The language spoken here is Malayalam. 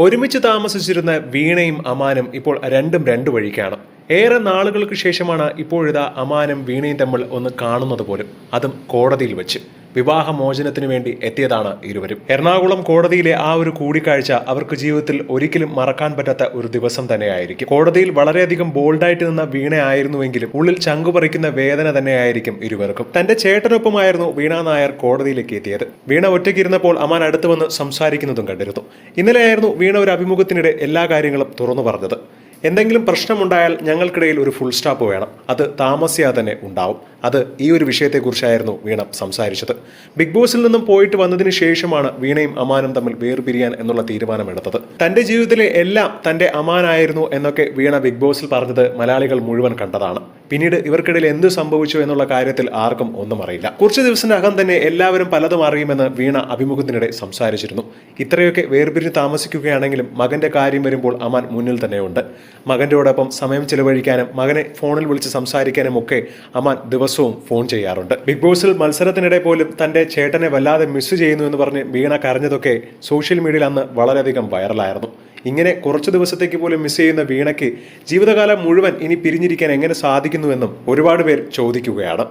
ഒരുമിച്ച് താമസിച്ചിരുന്ന വീണയും അമാനും ഇപ്പോൾ രണ്ടും രണ്ടു വഴിക്കാണ്. ഏറെ നാളുകൾക്ക് ശേഷമാണ് ഇപ്പോഴിതാ അമാനും വീണയും തമ്മിൽ ഒന്ന് കാണുന്നത് പോലും. അതും കോടതിയിൽ വെച്ച്. വിവാഹമോചനത്തിന് വേണ്ടി എത്തിയതാണ് ഇരുവരും. എറണാകുളം കോടതിയിലെ ആ ഒരു കൂടിക്കാഴ്ച അവർക്ക് ജീവിതത്തിൽ ഒരിക്കലും മറക്കാൻ പറ്റാത്ത ഒരു ദിവസം തന്നെയായിരിക്കും. കോടതിയിൽ വളരെയധികം ബോൾഡായിട്ട് നിന്ന വീണയായിരുന്നുവെങ്കിലും ഉള്ളിൽ ചങ്കുപറിക്കുന്ന വേദന തന്നെയായിരിക്കും ഇരുവർക്കും. തന്റെ ചേട്ടനൊപ്പമായിരുന്നു വീണ നായർ കോടതിയിലേക്ക് എത്തിയത്. വീണ ഒറ്റയ്ക്കിരുന്നപ്പോൾ അമാൻ അടുത്ത് വന്ന് സംസാരിക്കുന്നതും കണ്ടിരുന്നു. ഇന്നലെയായിരുന്നു വീണ ഒരു അഭിമുഖത്തിനിടെ എല്ലാ കാര്യങ്ങളും തുറന്നു പറഞ്ഞത്. എന്തെങ്കിലും പ്രശ്നമുണ്ടായാൽ ഞങ്ങൾക്കിടയിൽ ഒരു ഫുൾ സ്റ്റോപ്പ് വേണം. അത് താമസിയാതെ തന്നെ ഉണ്ടാവും. അത് ഈ ഒരു വിഷയത്തെക്കുറിച്ചായിരുന്നു വീണ സംസാരിച്ചത്. ബിഗ് ബോസിൽ നിന്നും പോയിട്ട് വന്നതിന് ശേഷമാണ് വീണയും അമാനും തമ്മിൽ വേർപിരിയാൻ എന്നുള്ള തീരുമാനമെടുത്തത്. തന്റെ ജീവിതത്തിലെ എല്ലാം തന്റെ അമാനായിരുന്നു എന്നൊക്കെ വീണ ബിഗ് ബോസിൽ പറഞ്ഞത് മലയാളികൾ മുഴുവൻ കണ്ടതാണ്. പിന്നീട് ഇവർക്കിടയിൽ എന്ത് സംഭവിച്ചു എന്നുള്ള കാര്യത്തിൽ ആർക്കും ഒന്നും അറിയില്ല. കുറച്ച് ദിവസത്തിനകം തന്നെ എല്ലാവരും പലതും അറിയുമെന്ന് വീണ അഭിമുഖത്തിനിടെ സംസാരിച്ചിരുന്നു. ഇത്രയൊക്കെ വേർപിരിഞ്ഞ് താമസിക്കുകയാണെങ്കിലും മകന്റെ കാര്യം വരുമ്പോൾ അമാൻ മുന്നിൽ തന്നെയുണ്ട്. മകന്റെയോടൊപ്പം സമയം ചെലവഴിക്കാനും മകനെ ഫോണിൽ വിളിച്ച് സംസാരിക്കാനും ഒക്കെ അമാൻ ദിവസവും ഫോൺ ചെയ്യാറുണ്ട്. ബിഗ് ബോസിൽ മത്സരത്തിനിടെ പോലും തന്റെ ചേട്ടനെ വല്ലാതെ മിസ് ചെയ്യുന്നു എന്ന് പറഞ്ഞ് വീണ കരഞ്ഞതൊക്കെ സോഷ്യൽ മീഡിയയിൽ അന്ന് വളരെയധികം വൈറലായിരുന്നു ഇങ്ങനെ കുറച്ച് ദിവസത്തേക്ക് പോലും മിസ് ചെയ്യുന്ന വീണയ്ക്ക് ജീവിതകാലം മുഴുവൻ ഇനി പിരിഞ്ഞിരിക്കാൻ എങ്ങനെ സാധിക്കുന്നുവെന്നും ഒരുപാട് പേർ ചോദിക്കുകയാണ്.